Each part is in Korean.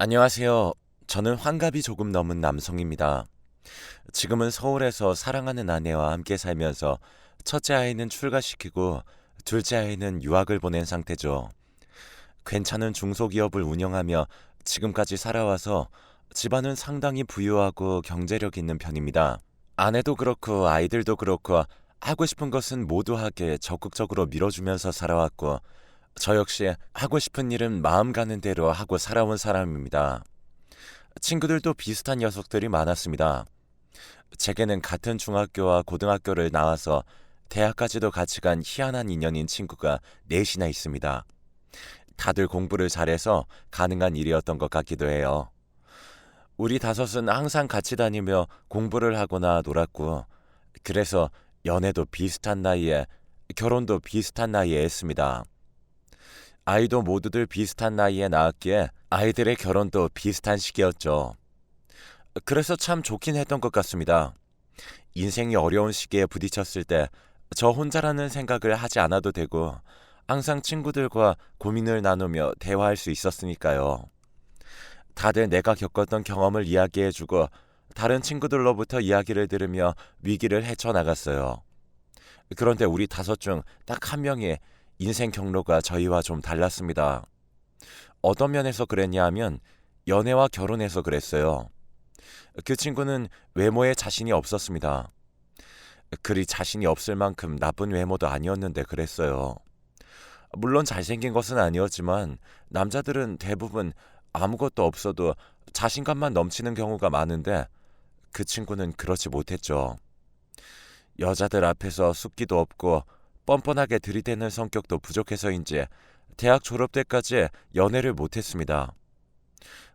안녕하세요. 저는 환갑이 조금 넘은 남성입니다. 지금은 서울에서 사랑하는 아내와 함께 살면서 첫째 아이는 출가시키고 둘째 아이는 유학을 보낸 상태죠. 괜찮은 중소기업을 운영하며 지금까지 살아와서 집안은 상당히 부유하고 경제력 있는 편입니다. 아내도 그렇고 아이들도 그렇고 하고 싶은 것은 모두 하게 적극적으로 밀어주면서 살아왔고 저 역시 하고 싶은 일은 마음 가는 대로 하고 살아온 사람입니다. 친구들도 비슷한 녀석들이 많았습니다. 제게는 같은 중학교와 고등학교를 나와서 대학까지도 같이 간 희한한 인연인 친구가 넷이나 있습니다. 다들 공부를 잘해서 가능한 일이었던 것 같기도 해요. 우리 다섯은 항상 같이 다니며 공부를 하거나 놀았고, 그래서 연애도 비슷한 나이에, 결혼도 비슷한 나이에 했습니다. 아이도 모두들 비슷한 나이에 낳았기에 아이들의 결혼도 비슷한 시기였죠. 그래서 참 좋긴 했던 것 같습니다. 인생이 어려운 시기에 부딪혔을 때 저 혼자라는 생각을 하지 않아도 되고 항상 친구들과 고민을 나누며 대화할 수 있었으니까요. 다들 내가 겪었던 경험을 이야기해주고 다른 친구들로부터 이야기를 들으며 위기를 헤쳐나갔어요. 그런데 우리 다섯 중 딱 한 명이 인생 경로가 저희와 좀 달랐습니다. 어떤 면에서 그랬냐 하면 연애와 결혼해서 그랬어요. 그 친구는 외모에 자신이 없었습니다. 그리 자신이 없을 만큼 나쁜 외모도 아니었는데 그랬어요. 물론 잘생긴 것은 아니었지만 남자들은 대부분 아무것도 없어도 자신감만 넘치는 경우가 많은데 그 친구는 그렇지 못했죠. 여자들 앞에서 숫기도 없고 뻔뻔하게 들이대는 성격도 부족해서인지 대학 졸업 때까지 연애를 못했습니다.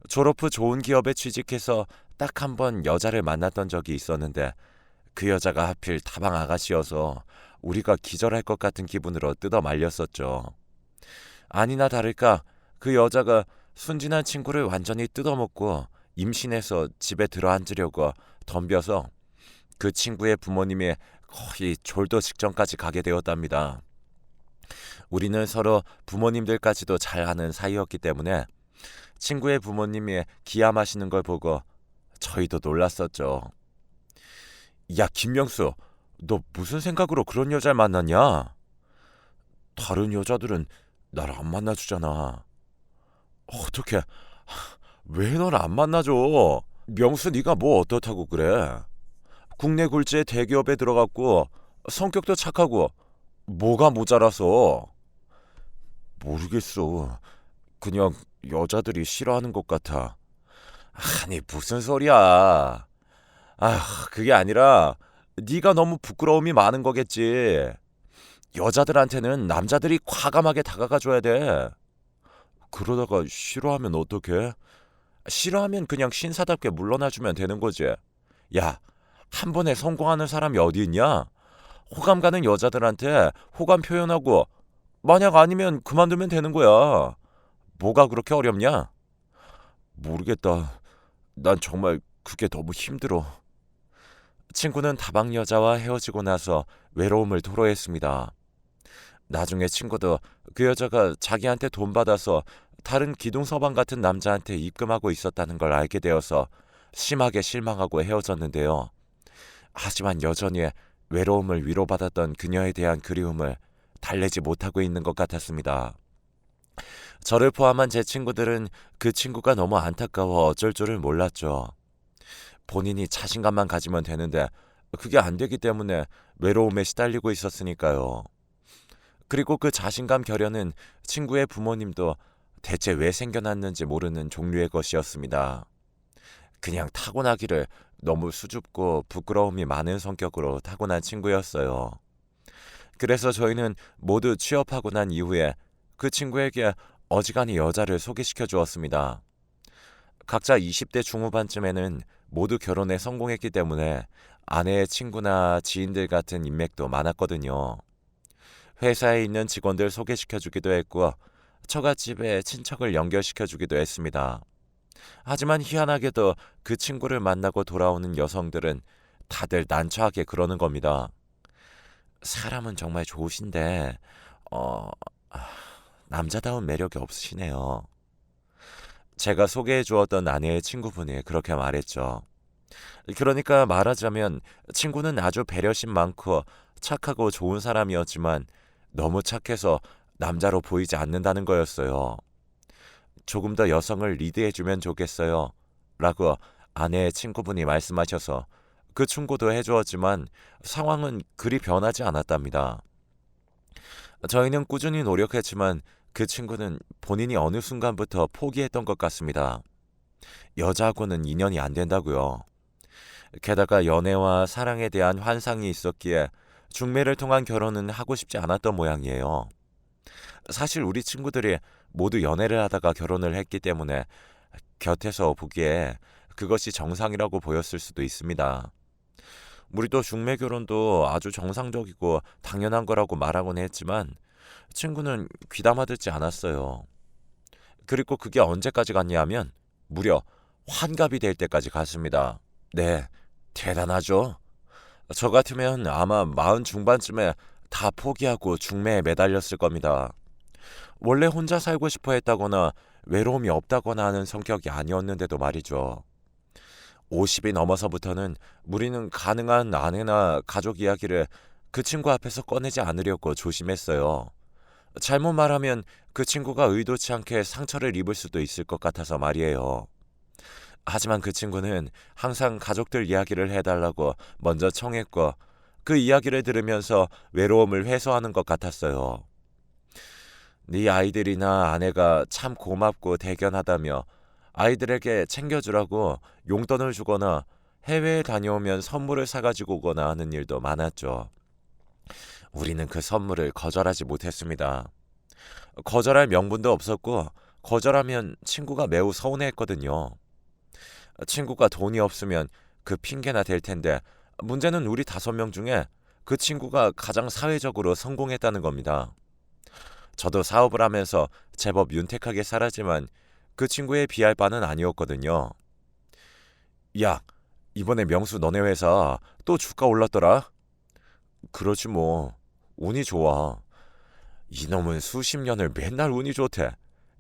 졸업 후 좋은 기업에 취직해서 딱 한 번 여자를 만났던 적이 있었는데 그 여자가 하필 다방 아가씨여서 우리가 기절할 것 같은 기분으로 뜯어 말렸었죠. 아니나 다를까 그 여자가 순진한 친구를 완전히 뜯어먹고 임신해서 집에 들어앉으려고 덤벼서 그 친구의 부모님이 거의 졸도 직전까지 가게 되었답니다. 우리는 서로 부모님들까지도 잘 아는 사이였기 때문에 친구의 부모님이 기함하시는 걸 보고 저희도 놀랐었죠. 야, 김명수, 너 무슨 생각으로 그런 여자를 만났냐? 다른 여자들은 나를 안 만나주잖아. 어떻게, 왜 널 안 만나줘? 명수 네가 뭐 어떻다고 그래? 국내 굴지의 대기업에 들어갔고 성격도 착하고 뭐가 모자라서 모르겠어. 그냥 여자들이 싫어하는 것 같아. 아니 무슨 소리야? 아 그게 아니라 네가 너무 부끄러움이 많은 거겠지. 여자들한테는 남자들이 과감하게 다가가 줘야 돼. 그러다가 싫어하면 어떡해? 싫어하면 그냥 신사답게 물러나 주면 되는 거지. 야, 한 번에 성공하는 사람이 어디 있냐? 호감 가는 여자들한테 호감 표현하고 만약 아니면 그만두면 되는 거야. 뭐가 그렇게 어렵냐? 모르겠다. 난 정말 그게 너무 힘들어. 친구는 다방 여자와 헤어지고 나서 외로움을 토로했습니다. 나중에 친구도 그 여자가 자기한테 돈 받아서 다른 기둥서방 같은 남자한테 입금하고 있었다는 걸 알게 되어서 심하게 실망하고 헤어졌는데요. 하지만 여전히 외로움을 위로받았던 그녀에 대한 그리움을 달래지 못하고 있는 것 같았습니다. 저를 포함한 제 친구들은 그 친구가 너무 안타까워 어쩔 줄을 몰랐죠. 본인이 자신감만 가지면 되는데 그게 안 되기 때문에 외로움에 시달리고 있었으니까요. 그리고 그 자신감 결여는 친구의 부모님도 대체 왜 생겨났는지 모르는 종류의 것이었습니다. 그냥 타고나기를 너무 수줍고 부끄러움이 많은 성격으로 타고난 친구였어요. 그래서 저희는 모두 취업하고 난 이후에 그 친구에게 어지간히 여자를 소개시켜 주었습니다. 각자 20대 중후반쯤에는 모두 결혼에 성공했기 때문에 아내의 친구나 지인들 같은 인맥도 많았거든요. 회사에 있는 직원들 소개시켜 주기도 했고, 처갓집에 친척을 연결시켜 주기도 했습니다. 하지만 희한하게도 그 친구를 만나고 돌아오는 여성들은 다들 난처하게 그러는 겁니다. 사람은 정말 좋으신데, 어, 아, 남자다운 매력이 없으시네요. 제가 소개해 주었던 아내의 친구분이 그렇게 말했죠. 그러니까 말하자면 친구는 아주 배려심 많고 착하고 좋은 사람이었지만 너무 착해서 남자로 보이지 않는다는 거였어요. 조금 더 여성을 리드해주면 좋겠어요. 라고 아내의 친구분이 말씀하셔서 그 충고도 해주었지만 상황은 그리 변하지 않았답니다. 저희는 꾸준히 노력했지만 그 친구는 본인이 어느 순간부터 포기했던 것 같습니다. 여자하고는 인연이 안 된다고요. 게다가 연애와 사랑에 대한 환상이 있었기에 중매를 통한 결혼은 하고 싶지 않았던 모양이에요. 사실 우리 친구들이 모두 연애를 하다가 결혼을 했기 때문에 곁에서 보기에 그것이 정상이라고 보였을 수도 있습니다. 우리도 중매 결혼도 아주 정상적이고 당연한 거라고 말하곤 했지만 친구는 귀담아 듣지 않았어요. 그리고 그게 언제까지 갔냐면 무려 환갑이 될 때까지 갔습니다. 네, 대단하죠? 저 같으면 아마 마흔 중반쯤에 다 포기하고 중매에 매달렸을 겁니다. 원래 혼자 살고 싶어 했다거나 외로움이 없다거나 하는 성격이 아니었는데도 말이죠. 50이 넘어서부터는 우리는 가능한 아내나 가족 이야기를 그 친구 앞에서 꺼내지 않으려고 조심했어요. 잘못 말하면 그 친구가 의도치 않게 상처를 입을 수도 있을 것 같아서 말이에요. 하지만 그 친구는 항상 가족들 이야기를 해달라고 먼저 청했고 그 이야기를 들으면서 외로움을 해소하는 것 같았어요. 네 아이들이나 아내가 참 고맙고 대견하다며 아이들에게 챙겨주라고 용돈을 주거나 해외에 다녀오면 선물을 사가지고 오거나 하는 일도 많았죠. 우리는 그 선물을 거절하지 못했습니다. 거절할 명분도 없었고 거절하면 친구가 매우 서운해했거든요. 친구가 돈이 없으면 그 핑계나 될 텐데 문제는 우리 다섯 명 중에 그 친구가 가장 사회적으로 성공했다는 겁니다. 저도 사업을 하면서 제법 윤택하게 살았지만 그 친구에 비할 바는 아니었거든요. 야, 이번에 명수 너네 회사 또 주가 올랐더라? 그렇지 뭐. 운이 좋아. 이놈은 수십 년을 맨날 운이 좋대.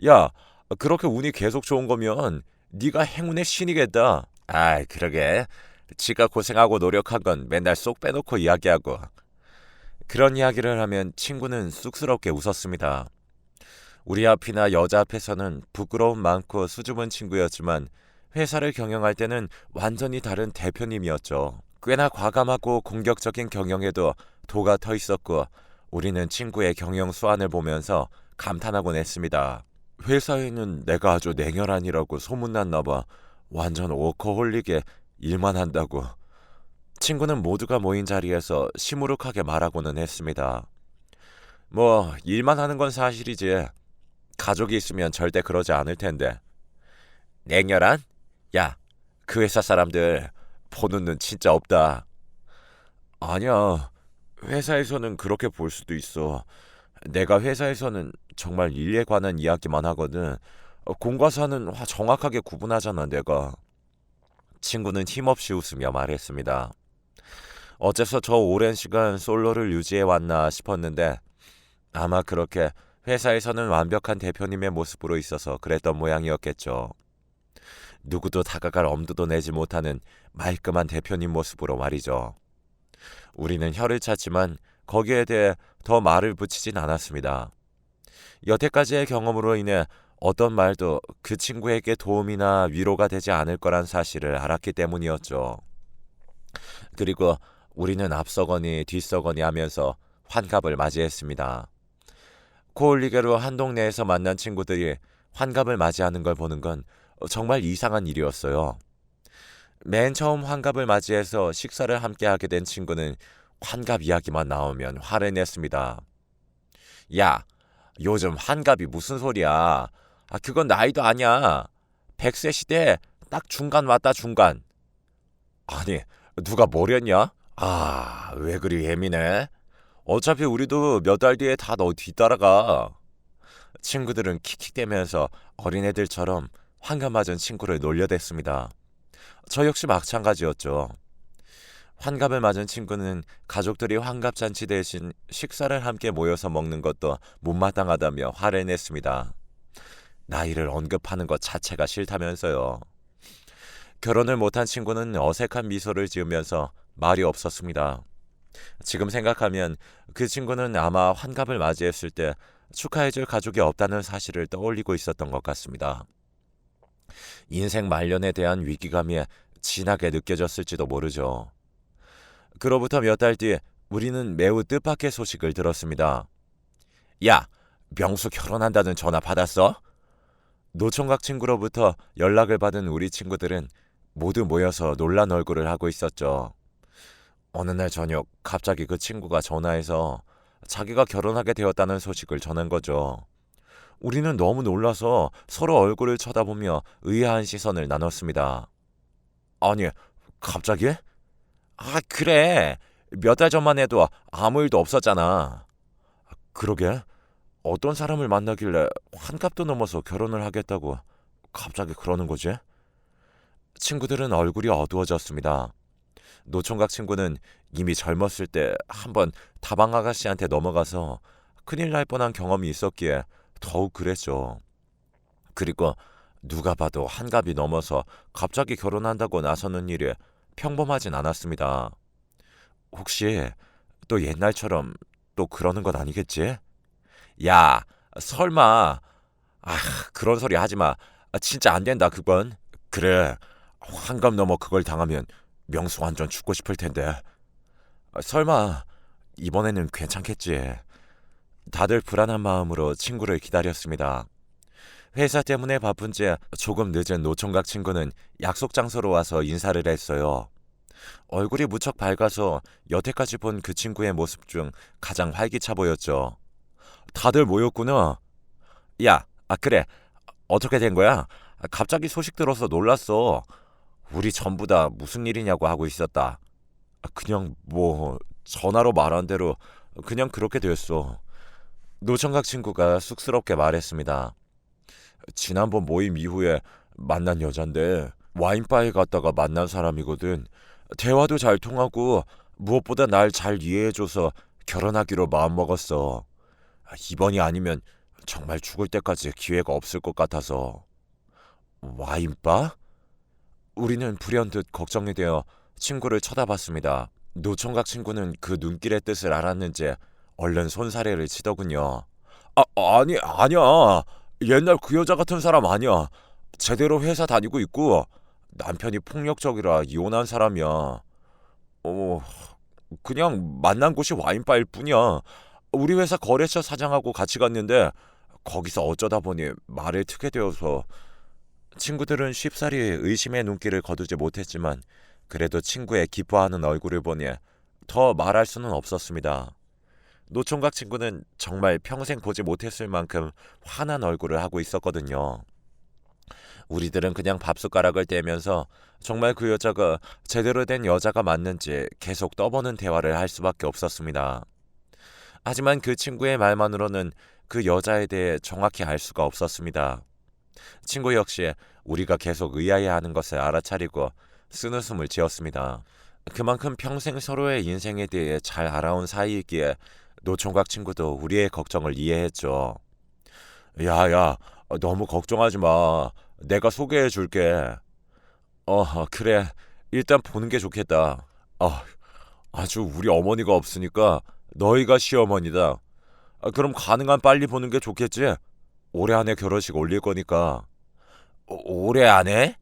야, 그렇게 운이 계속 좋은 거면 네가 행운의 신이겠다. 아이, 그러게. 지가 고생하고 노력한 건 맨날 쏙 빼놓고 이야기하고. 그런 이야기를 하면 친구는 쑥스럽게 웃었습니다. 우리 앞이나 여자 앞에서는 부끄러움 많고 수줍은 친구였지만 회사를 경영할 때는 완전히 다른 대표님이었죠. 꽤나 과감하고 공격적인 경영에도 도가 터 있었고 우리는 친구의 경영 수완을 보면서 감탄하곤 했습니다. 회사에는 내가 아주 냉혈한이라고 소문났나 봐. 완전 워커홀릭에 일만 한다고. 친구는 모두가 모인 자리에서 시무룩하게 말하고는 했습니다. 뭐 일만 하는 건 사실이지. 가족이 있으면 절대 그러지 않을 텐데. 냉혈한? 야, 그 회사 사람들 보는 눈 진짜 없다. 아니야. 회사에서는 그렇게 볼 수도 있어. 내가 회사에서는 정말 일에 관한 이야기만 하거든. 공과 사는 정확하게 구분하잖아, 내가. 친구는 힘없이 웃으며 말했습니다. 어째서 저 오랜 시간 솔로를 유지해 왔나 싶었는데 아마 그렇게 회사에서는 완벽한 대표님의 모습으로 있어서 그랬던 모양이었겠죠. 누구도 다가갈 엄두도 내지 못하는 말끔한 대표님 모습으로 말이죠. 우리는 혀를 찼지만 거기에 대해 더 말을 붙이진 않았습니다. 여태까지의 경험으로 인해 어떤 말도 그 친구에게 도움이나 위로가 되지 않을 거란 사실을 알았기 때문이었죠. 그리고 우리는 앞서거니 뒤서거니 하면서 환갑을 맞이했습니다. 코올리게로 한 동네에서 만난 친구들이 환갑을 맞이하는 걸 보는 건 정말 이상한 일이었어요. 맨 처음 환갑을 맞이해서 식사를 함께 하게 된 친구는 환갑 이야기만 나오면 화를 냈습니다. 야, 요즘 환갑이 무슨 소리야? 아, 그건 나이도 아니야. 100세 시대 딱 중간 왔다 중간. 아니, 누가 뭐랬냐? 아, 왜 그리 예민해? 어차피 우리도 몇 달 뒤에 다 너 뒤따라가. 친구들은 킥킥대면서 어린애들처럼 환갑 맞은 친구를 놀려댔습니다. 저 역시 마찬가지였죠. 환갑을 맞은 친구는 가족들이 환갑잔치 대신 식사를 함께 모여서 먹는 것도 못마땅하다며 화를 냈습니다. 나이를 언급하는 것 자체가 싫다면서요. 결혼을 못한 친구는 어색한 미소를 지으면서 말이 없었습니다. 지금 생각하면 그 친구는 아마 환갑을 맞이했을 때 축하해줄 가족이 없다는 사실을 떠올리고 있었던 것 같습니다. 인생 말년에 대한 위기감이 진하게 느껴졌을지도 모르죠. 그로부터 몇 달 뒤 우리는 매우 뜻밖의 소식을 들었습니다. 야, 명수 결혼한다는 전화 받았어? 노총각 친구로부터 연락을 받은 우리 친구들은 모두 모여서 놀란 얼굴을 하고 있었죠. 어느 날 저녁 갑자기 그 친구가 전화해서 자기가 결혼하게 되었다는 소식을 전한 거죠. 우리는 너무 놀라서 서로 얼굴을 쳐다보며 의아한 시선을 나눴습니다. 아니, 갑자기? 아, 그래. 몇 달 전만 해도 아무 일도 없었잖아. 그러게. 어떤 사람을 만나길래 환갑도 넘어서 결혼을 하겠다고 갑자기 그러는 거지? 친구들은 얼굴이 어두워졌습니다. 노총각 친구는 이미 젊었을 때 한번 다방 아가씨한테 넘어가서 큰일 날 뻔한 경험이 있었기에 더욱 그랬죠. 그리고 누가 봐도 한갑이 넘어서 갑자기 결혼한다고 나서는 일이 평범하진 않았습니다. 혹시 또 옛날처럼 또 그러는 건 아니겠지? 야, 설마. 아, 그런 소리 하지 마. 아, 진짜 안 된다, 그건. 그래. 환갑 넘어 그걸 당하면 명수 완전 죽고 싶을 텐데. 아, 설마 이번에는 괜찮겠지. 다들 불안한 마음으로 친구를 기다렸습니다. 회사 때문에 바쁜지 조금 늦은 노총각 친구는 약속 장소로 와서 인사를 했어요. 얼굴이 무척 밝아서 여태까지 본 그 친구의 모습 중 가장 활기차 보였죠. 다들 모였구나. 야, 아 그래. 어떻게 된 거야? 갑자기 소식 들어서 놀랐어. 우리 전부 다 무슨 일이냐고 하고 있었다. 그냥 뭐 전화로 말한 대로 그냥 그렇게 됐어. 노청각 친구가 쑥스럽게 말했습니다. 지난번 모임 이후에 만난 여잔데 와인바에 갔다가 만난 사람이거든. 대화도 잘 통하고 무엇보다 날 잘 이해해줘서 결혼하기로 마음먹었어. 이번이 아니면 정말 죽을 때까지 기회가 없을 것 같아서. 와인바? 우리는 불현듯 걱정이 되어 친구를 쳐다봤습니다. 노총각 친구는 그 눈길의 뜻을 알았는지 얼른 손사래를 치더군요. 아, 아니, 아니야. 옛날 그 여자 같은 사람 아니야. 제대로 회사 다니고 있고 남편이 폭력적이라 이혼한 사람이야. 어, 그냥 만난 곳이 와인바일 뿐이야. 우리 회사 거래처 사장하고 같이 갔는데 거기서 어쩌다 보니 말을 트게 되어서 친구들은 쉽사리 의심의 눈길을 거두지 못했지만 그래도 친구의 기뻐하는 얼굴을 보니 더 말할 수는 없었습니다. 노총각 친구는 정말 평생 보지 못했을 만큼 환한 얼굴을 하고 있었거든요. 우리들은 그냥 밥숟가락을 떼면서 정말 그 여자가 제대로 된 여자가 맞는지 계속 떠보는 대화를 할 수밖에 없었습니다. 하지만 그 친구의 말만으로는 그 여자에 대해 정확히 알 수가 없었습니다. 친구 역시 우리가 계속 의아해하는 것을 알아차리고 쓴 웃음을 지었습니다. 그만큼 평생 서로의 인생에 대해 잘 알아온 사이이기에 노총각 친구도 우리의 걱정을 이해했죠. 야야, 너무 걱정하지 마. 내가 소개해 줄게. 어, 그래. 일단 보는 게 좋겠다. 아, 아주 우리 어머니가 없으니까 너희가 시어머니다. 아, 그럼 가능한 빨리 보는 게 좋겠지? 올해 안에 결혼식 올릴 거니까. 오, 올해 안에?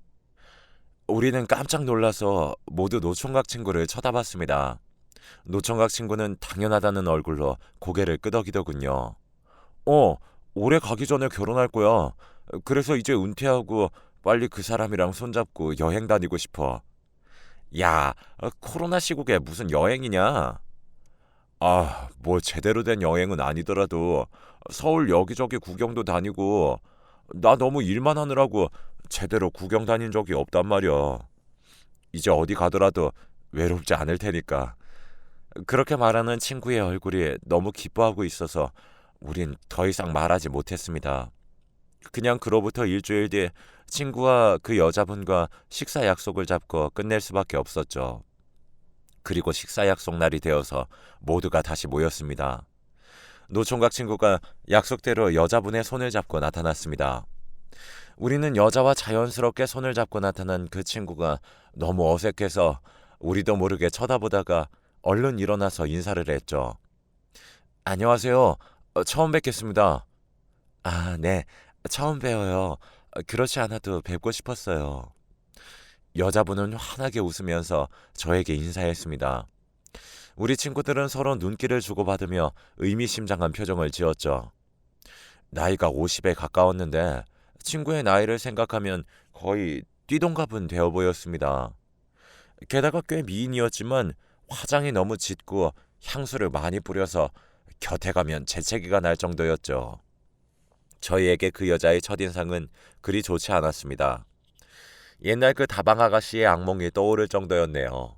우리는 깜짝 놀라서 모두 노총각 친구를 쳐다봤습니다. 노총각 친구는 당연하다는 얼굴로 고개를 끄덕이더군요. 어, 올해 가기 전에 결혼할 거야. 그래서 이제 은퇴하고 빨리 그 사람이랑 손잡고 여행 다니고 싶어. 야, 코로나 시국에 무슨 여행이냐? 아, 뭐 제대로 된 여행은 아니더라도 서울 여기저기 구경도 다니고 나 너무 일만 하느라고 제대로 구경 다닌 적이 없단 말이야. 이제 어디 가더라도 외롭지 않을 테니까. 그렇게 말하는 친구의 얼굴이 너무 기뻐하고 있어서 우린 더 이상 말하지 못했습니다. 그냥 그로부터 일주일 뒤 친구와 그 여자분과 식사 약속을 잡고 끝낼 수밖에 없었죠. 그리고 식사 약속 날이 되어서 모두가 다시 모였습니다. 노총각 친구가 약속대로 여자분의 손을 잡고 나타났습니다. 우리는 여자와 자연스럽게 손을 잡고 나타난 그 친구가 너무 어색해서 우리도 모르게 쳐다보다가 얼른 일어나서 인사를 했죠. 안녕하세요. 어, 처음 뵙겠습니다. 아, 네. 처음 뵈어요. 어, 그렇지 않아도 뵙고 싶었어요. 여자분은 환하게 웃으면서 저에게 인사했습니다. 우리 친구들은 서로 눈길을 주고받으며 의미심장한 표정을 지었죠. 나이가 50에 가까웠는데 친구의 나이를 생각하면 거의 띠동갑은 되어 보였습니다. 게다가 꽤 미인이었지만 화장이 너무 짙고 향수를 많이 뿌려서 곁에 가면 재채기가 날 정도였죠. 저희에게 그 여자의 첫인상은 그리 좋지 않았습니다. 옛날 그 다방 아가씨의 악몽이 떠오를 정도였네요.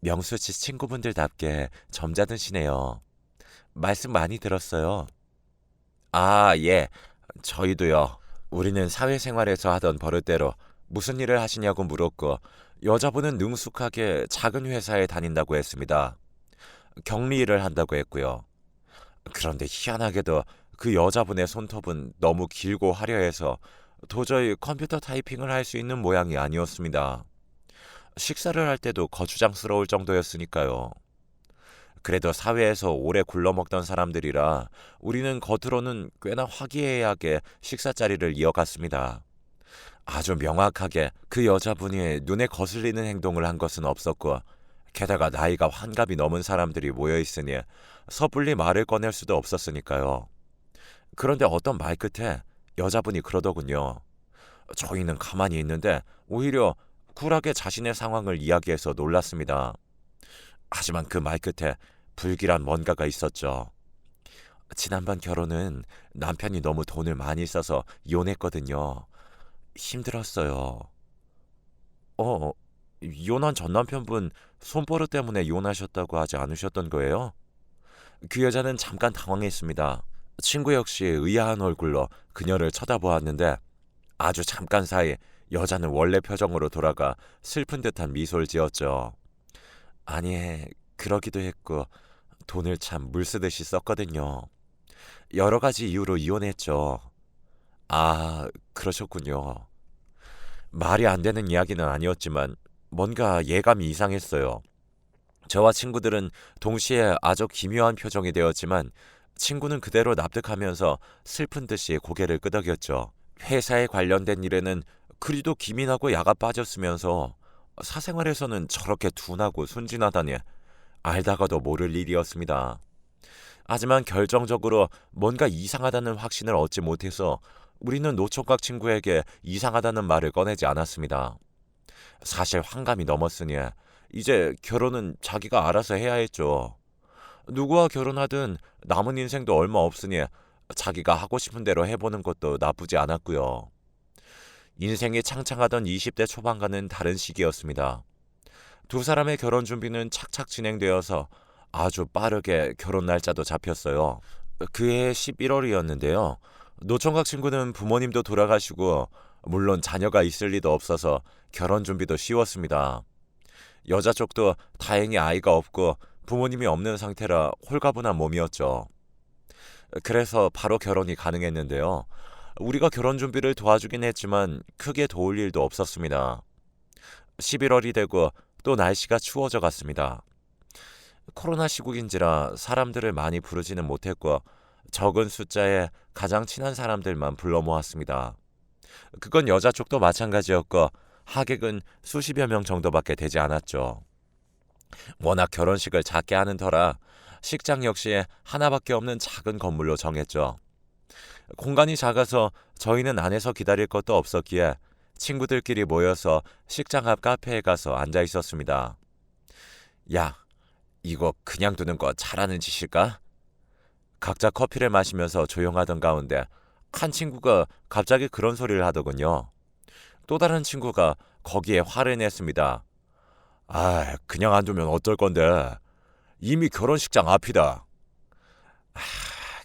명수 씨 친구분들답게 점잖으시네요. 말씀 많이 들었어요. 아, 예. 저희도요. 우리는 사회생활에서 하던 버릇대로 무슨 일을 하시냐고 물었고 여자분은 능숙하게 작은 회사에 다닌다고 했습니다. 격리 일을 한다고 했고요. 그런데 희한하게도 그 여자분의 손톱은 너무 길고 화려해서 도저히 컴퓨터 타이핑을 할 수 있는 모양이 아니었습니다. 식사를 할 때도 거추장스러울 정도였으니까요. 그래도 사회에서 오래 굴러먹던 사람들이라 우리는 겉으로는 꽤나 화기애애하게 식사 자리를 이어갔습니다. 아주 명확하게 그 여자분이 눈에 거슬리는 행동을 한 것은 없었고 게다가 나이가 환갑이 넘은 사람들이 모여 있으니 섣불리 말을 꺼낼 수도 없었으니까요. 그런데 어떤 말 끝에 여자분이 그러더군요. 저희는 가만히 있는데 오히려 쿨하게 자신의 상황을 이야기해서 놀랐습니다. 하지만 그 말 끝에 불길한 뭔가가 있었죠. 지난번 결혼은 남편이 너무 돈을 많이 써서 이혼했거든요. 힘들었어요. 어, 이혼한 전 남편분 손버릇 때문에 이혼하셨다고 하지 않으셨던 거예요? 그 여자는 잠깐 당황했습니다. 친구 역시 의아한 얼굴로 그녀를 쳐다보았는데 아주 잠깐 사이 여자는 원래 표정으로 돌아가 슬픈 듯한 미소를 지었죠. 아니, 그러기도 했고 돈을 참 물 쓰듯이 썼거든요. 여러 가지 이유로 이혼했죠. 아, 그러셨군요. 말이 안 되는 이야기는 아니었지만 뭔가 예감이 이상했어요. 저와 친구들은 동시에 아주 기묘한 표정이 되었지만 친구는 그대로 납득하면서 슬픈 듯이 고개를 끄덕였죠. 회사에 관련된 일에는 그리도 기민하고 야가 빠졌으면서 사생활에서는 저렇게 둔하고 순진하다니 알다가도 모를 일이었습니다. 하지만 결정적으로 뭔가 이상하다는 확신을 얻지 못해서 우리는 노총각 친구에게 이상하다는 말을 꺼내지 않았습니다. 사실 환감이 넘었으니 이제 결혼은 자기가 알아서 해야 했죠. 누구와 결혼하든 남은 인생도 얼마 없으니 자기가 하고 싶은 대로 해보는 것도 나쁘지 않았고요. 인생이 창창하던 20대 초반과는 다른 시기였습니다. 두 사람의 결혼 준비는 착착 진행되어서 아주 빠르게 결혼 날짜도 잡혔어요. 그해 11월이었는데요. 노총각 친구는 부모님도 돌아가시고 물론 자녀가 있을 리도 없어서 결혼 준비도 쉬웠습니다. 여자 쪽도 다행히 아이가 없고 부모님이 없는 상태라 홀가분한 몸이었죠. 그래서 바로 결혼이 가능했는데요. 우리가 결혼 준비를 도와주긴 했지만 크게 도울 일도 없었습니다. 11월이 되고 또 날씨가 추워져 갔습니다. 코로나 시국인지라 사람들을 많이 부르지는 못했고 적은 숫자에 가장 친한 사람들만 불러 모았습니다. 그건 여자 쪽도 마찬가지였고 하객은 수십여 명 정도밖에 되지 않았죠. 워낙 결혼식을 작게 하는 터라 식장 역시 하나밖에 없는 작은 건물로 정했죠. 공간이 작아서 저희는 안에서 기다릴 것도 없었기에 친구들끼리 모여서 식장 앞 카페에 가서 앉아 있었습니다. 야, 이거 그냥 두는 거 잘하는 짓일까? 각자 커피를 마시면서 조용하던 가운데 한 친구가 갑자기 그런 소리를 하더군요. 또 다른 친구가 거기에 화를 냈습니다. 아, 그냥 안 두면 어떨 건데? 이미 결혼식장 앞이다. 아,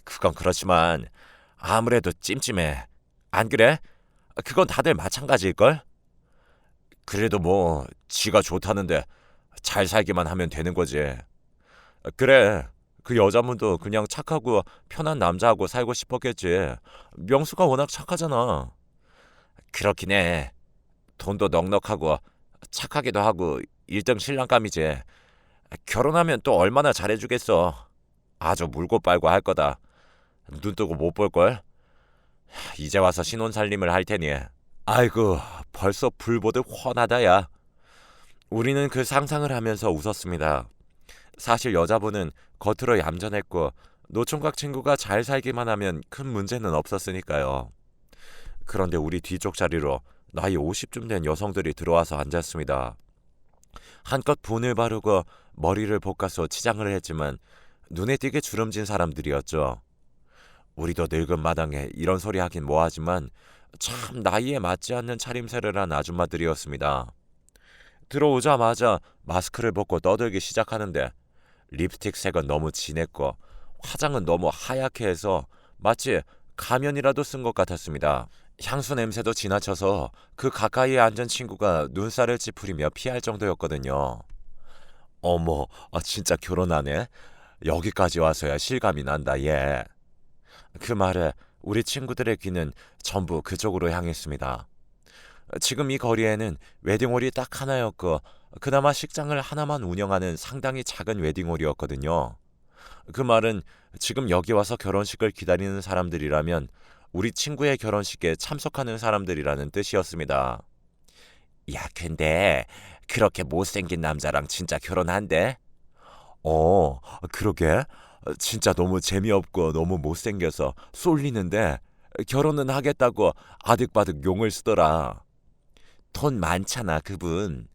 그건 그렇지만 아무래도 찜찜해. 안 그래? 그건 다들 마찬가지일걸? 그래도 뭐 지가 좋다는데 잘 살기만 하면 되는 거지. 그래. 그 여자분도 그냥 착하고 편한 남자하고 살고 싶었겠지. 명수가 워낙 착하잖아. 그렇긴 해. 돈도 넉넉하고 착하기도 하고 일등 신랑감이지. 결혼하면 또 얼마나 잘해주겠어. 아주 물고 빨고 할 거다. 눈 뜨고 못 볼 걸. 이제 와서 신혼 살림을 할 테니. 아이고 벌써 불 보듯 훤하다야. 우리는 그 상상을 하면서 웃었습니다. 사실 여자분은 겉으로 얌전했고 노총각 친구가 잘 살기만 하면 큰 문제는 없었으니까요. 그런데 우리 뒤쪽 자리로 나이 50쯤 된 여성들이 들어와서 앉았습니다. 한껏 분을 바르고 머리를 볶아서 치장을 했지만 눈에 띄게 주름진 사람들이었죠. 우리도 늙은 마당에 이런 소리 하긴 뭐하지만 참 나이에 맞지 않는 차림새를 한 아줌마들이었습니다. 들어오자마자 마스크를 벗고 떠들기 시작하는데 립스틱 색은 너무 진했고 화장은 너무 하얗게 해서 마치 가면이라도 쓴 것 같았습니다. 향수 냄새도 지나쳐서 그 가까이에 앉은 친구가 눈살을 찌푸리며 피할 정도였거든요. 어머, 아, 진짜 결혼하네? 여기까지 와서야 실감이 난다, 얘. 그 말에 우리 친구들의 귀는 전부 그쪽으로 향했습니다. 지금 이 거리에는 웨딩홀이 딱 하나였고 그나마 식장을 하나만 운영하는 상당히 작은 웨딩홀이었거든요. 그 말은 지금 여기 와서 결혼식을 기다리는 사람들이라면 우리 친구의 결혼식에 참석하는 사람들이라는 뜻이었습니다. 야, 근데 그렇게 못생긴 남자랑 진짜 결혼한대? 어, 그러게. 진짜 너무 재미없고 너무 못생겨서 쏠리는데 결혼은 하겠다고 아득바득 용을 쓰더라. 돈 많잖아, 그분.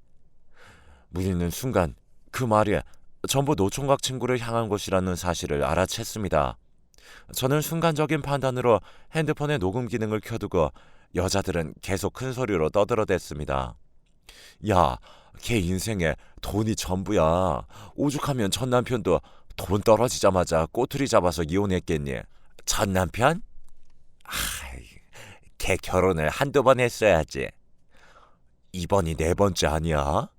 무리는 순간 그 말이 전부 노총각 친구를 향한 것이라는 사실을 알아챘습니다. 저는 순간적인 판단으로 핸드폰의 녹음 기능을 켜두고 여자들은 계속 큰 소리로 떠들어댔습니다. 야, 걔 인생에 돈이 전부야. 오죽하면 전 남편도 돈 떨어지자마자 꼬투리 잡아서 이혼했겠니? 전 남편? 아, 걔 결혼을 한두 번 했어야지. 이번이 네 번째 아니야? 아,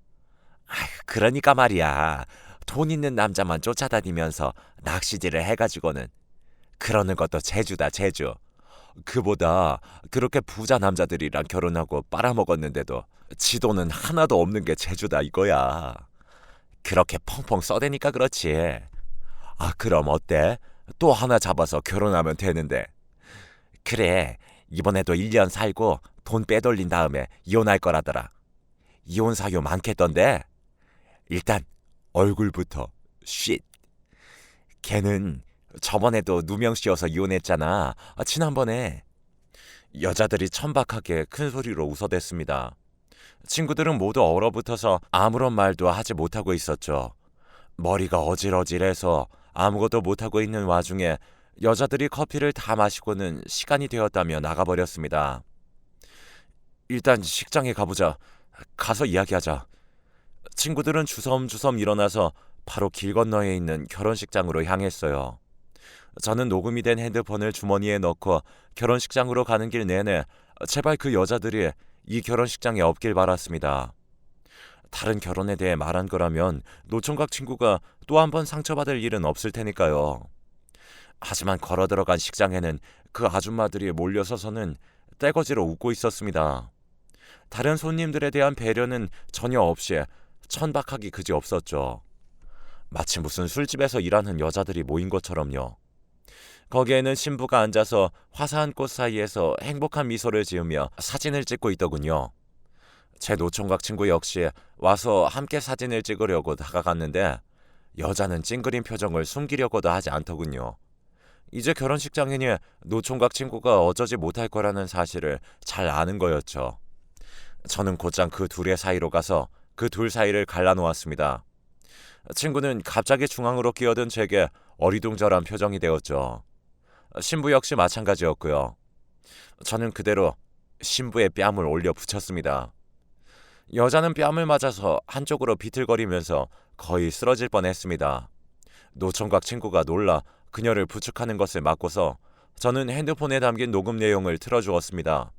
그러니까 말이야. 돈 있는 남자만 쫓아다니면서 낚시질을 해가지고는 그러는 것도 재주다 재주. 그보다 그렇게 부자 남자들이랑 결혼하고 빨아먹었는데도 지 돈은 하나도 없는 게 재주다 이거야. 그렇게 펑펑 써대니까 그렇지. 아 그럼 어때? 또 하나 잡아서 결혼하면 되는데. 그래 이번에도 1년 살고 돈 빼돌린 다음에 이혼할 거라더라. 이혼 사유 많겠던데. 일단 얼굴부터 쉿. 걔는 저번에도 누명 씌워서 이혼했잖아. 아, 지난번에 여자들이 천박하게 큰 소리로 웃어댔습니다. 친구들은 모두 얼어붙어서 아무런 말도 하지 못하고 있었죠. 머리가 어질어질해서 아무것도 못하고 있는 와중에 여자들이 커피를 다 마시고는 시간이 되었다며 나가버렸습니다. 일단 식장에 가보자. 가서 이야기하자. 친구들은 주섬주섬 일어나서 바로 길 건너에 있는 결혼식장으로 향했어요. 저는 녹음이 된 핸드폰을 주머니에 넣고 결혼식장으로 가는 길 내내 제발 그 여자들이 이 결혼식장에 없길 바랐습니다. 다른 결혼에 대해 말한 거라면 노총각 친구가 또 한 번 상처받을 일은 없을 테니까요. 하지만 걸어 들어간 식장에는 그 아줌마들이 몰려서서는 떼거지로 웃고 있었습니다. 다른 손님들에 대한 배려는 전혀 없이 천박하기 그지 없었죠. 마치 무슨 술집에서 일하는 여자들이 모인 것처럼요. 거기에는 신부가 앉아서 화사한 꽃 사이에서 행복한 미소를 지으며 사진을 찍고 있더군요. 제 노총각 친구 역시 와서 함께 사진을 찍으려고 다가갔는데 여자는 찡그린 표정을 숨기려고도 하지 않더군요. 이제 결혼식장이니 노총각 친구가 어쩌지 못할 거라는 사실을 잘 아는 거였죠. 저는 곧장 그 둘의 사이로 가서 그 둘 사이를 갈라놓았습니다. 친구는 갑자기 중앙으로 끼어든 제게 어리둥절한 표정이 되었죠. 신부 역시 마찬가지였고요. 저는 그대로 신부의 뺨을 올려 붙였습니다. 여자는 뺨을 맞아서 한쪽으로 비틀거리면서 거의 쓰러질 뻔했습니다. 노총각 친구가 놀라 그녀를 부축하는 것을 막고서 저는 핸드폰에 담긴 녹음 내용을 틀어주었습니다.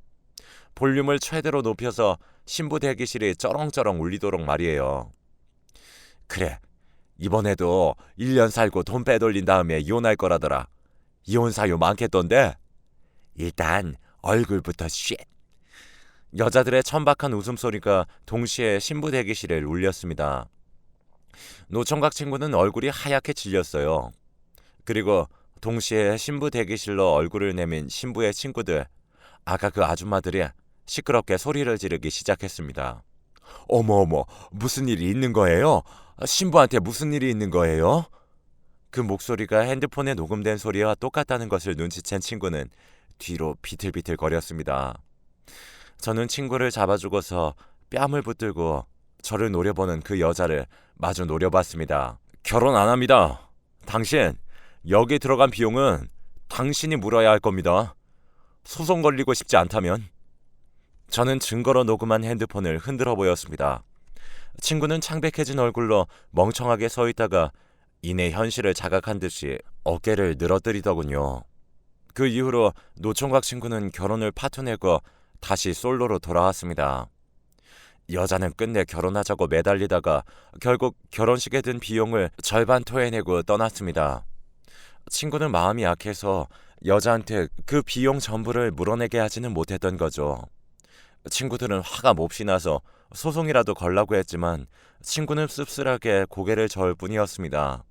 볼륨을 최대로 높여서 신부 대기실이 쩌렁쩌렁 울리도록 말이에요. 그래, 이번에도 1년 살고 돈 빼돌린 다음에 이혼할 거라더라. 이혼 사유 많겠던데? 일단 얼굴부터 쉣. 여자들의 천박한 웃음소리가 동시에 신부 대기실을 울렸습니다. 노총각 친구는 얼굴이 하얗게 질렸어요. 그리고 동시에 신부 대기실로 얼굴을 내민 신부의 친구들, 아까 그 아줌마들이 시끄럽게 소리를 지르기 시작했습니다. 어머 어머, 무슨 일이 있는 거예요? 신부한테 무슨 일이 있는 거예요? 그 목소리가 핸드폰에 녹음된 소리와 똑같다는 것을 눈치챈 친구는 뒤로 비틀비틀 거렸습니다. 저는 친구를 잡아주고서 뺨을 붙들고 저를 노려보는 그 여자를 마주 노려봤습니다. 결혼 안 합니다. 당신, 여기 들어간 비용은 당신이 물어야 할 겁니다. 소송 걸리고 싶지 않다면. 저는 증거로 녹음한 핸드폰을 흔들어 보였습니다. 친구는 창백해진 얼굴로 멍청하게 서 있다가 이내 현실을 자각한 듯이 어깨를 늘어뜨리더군요. 그 이후로 노총각 친구는 결혼을 파토내고 다시 솔로로 돌아왔습니다. 여자는 끝내 결혼하자고 매달리다가 결국 결혼식에 든 비용을 절반 토해내고 떠났습니다. 친구는 마음이 약해서 여자한테 그 비용 전부를 물어내게 하지는 못했던 거죠. 친구들은 화가 몹시 나서 소송이라도 걸라고 했지만 친구는 씁쓸하게 고개를 저을 뿐이었습니다.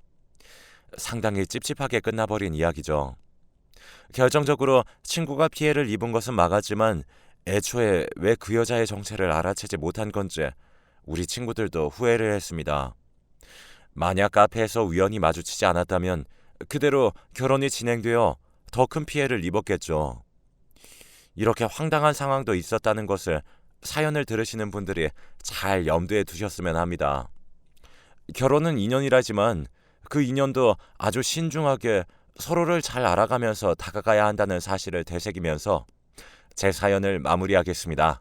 상당히 찝찝하게 끝나버린 이야기죠. 결정적으로 친구가 피해를 입은 것은 막았지만 애초에 왜 그 여자의 정체를 알아채지 못한 건지 우리 친구들도 후회를 했습니다. 만약 카페에서 우연히 마주치지 않았다면 그대로 결혼이 진행되어 더 큰 피해를 입었겠죠. 이렇게 황당한 상황도 있었다는 것을 사연을 들으시는 분들이 잘 염두에 두셨으면 합니다. 결혼은 인연이라지만 그 인연도 아주 신중하게 서로를 잘 알아가면서 다가가야 한다는 사실을 되새기면서 제 사연을 마무리하겠습니다.